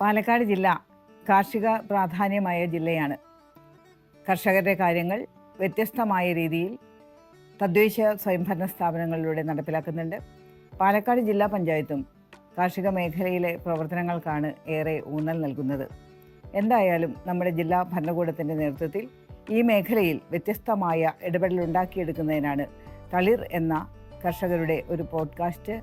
പാലക്കാട് ജില്ല കാർഷിക പ്രാധാന്യമായ ജില്ലയാണ്. കർഷകരുടെ കാര്യങ്ങൾ വ്യത്യസ്തമായ രീതിയിൽ തദ്ദേശ സ്വയംഭരണ സ്ഥാപനങ്ങളിലൂടെ നടപ്പിലാക്കുന്നുണ്ട്. പാലക്കാട് ജില്ലാ പഞ്ചായത്തും കാർഷിക മേഖലയിലെ പ്രവർത്തനങ്ങൾക്കാണ് ഏറെ ഊന്നൽ നൽകുന്നത്. എന്തായാലും നമ്മുടെ ജില്ലാ ഭരണകൂടത്തിന്റെ നേതൃത്വത്തിൽ ഈ മേഖലയിൽ വ്യത്യസ്തമായ ഇടപെടലുണ്ടാക്കിയെടുക്കുന്നതിനാണ് തളിർ എന്ന കർഷകരുടെ ഒരു പോഡ്കാസ്റ്റ്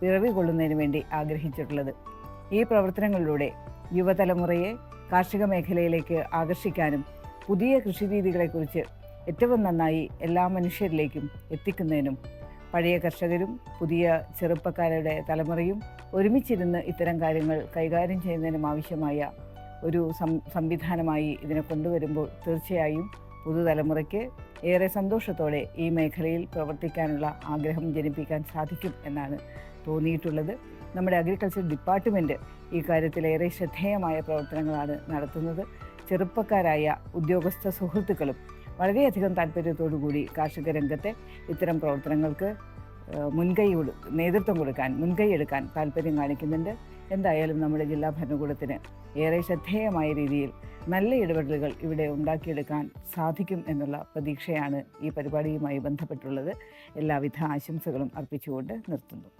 പിറവി കൊള്ളുന്നതിന് വേണ്ടി ആഗ്രഹിച്ചിട്ടുള്ളത്. ഈ പ്രവർത്തനങ്ങളിലൂടെ യുവതലമുറയെ കാർഷിക മേഖലയിലേക്ക് ആകർഷിക്കാനും പുതിയ കൃഷിരീതികളെക്കുറിച്ച് ഏറ്റവും നന്നായി എല്ലാ മനുഷ്യരിലേക്കും എത്തിക്കുന്നതിനും പഴയ കർഷകരും പുതിയ ചെറുപ്പക്കാരുടെ തലമുറയും ഒരുമിച്ചിരുന്ന് ഇത്തരം കാര്യങ്ങൾ കൈകാര്യം ചെയ്യുന്നതിനും ആവശ്യമായ ഒരു സംവിധാനമായി ഇതിനെ കൊണ്ടുവരുമ്പോൾ തീർച്ചയായും പുതുതലമുറയ്ക്ക് ഏറെ സന്തോഷത്തോടെ ഈ മേഖലയിൽ പ്രവർത്തിക്കാനുള്ള ആഗ്രഹം ജനിപ്പിക്കാൻ സാധിക്കും എന്നാണ് തോന്നിയിട്ടുള്ളത്. നമ്മുടെ അഗ്രികൾച്ചർ ഡിപ്പാർട്ട്മെന്റ് ഈ കാര്യത്തിൽ ഏറെ ശ്രദ്ധേയമായ പ്രവർത്തനങ്ങളാണ് നടത്തുന്നത്. ചെറുപ്പക്കാരായ ഉദ്യോഗസ്ഥ സുഹൃത്തുക്കളും വളരെയധികം താല്പര്യത്തോടു കൂടി കാർഷിക രംഗത്തെ ഇത്തരം പ്രവർത്തനങ്ങൾക്ക് മുൻകൈ നേതൃത്വം കൊടുക്കാൻ മുൻകൈ എടുക്കാൻ താല്പര്യം കാണിക്കുന്നുണ്ട്. എന്തായാലും നമ്മുടെ ജില്ലാ ഭരണകൂടത്തിന് ഏറെ ശ്രദ്ധേയമായ രീതിയിൽ നല്ല ഇടപെടലുകൾ ഇവിടെ ഉണ്ടാക്കിയെടുക്കാൻ സാധിക്കും എന്നുള്ള പ്രതീക്ഷയാണ് ഈ പരിപാടിയുമായി ബന്ധപ്പെട്ടുള്ളത്. എല്ലാവിധ ആശംസകളും അർപ്പിച്ചുകൊണ്ട് നിർത്തുന്നു.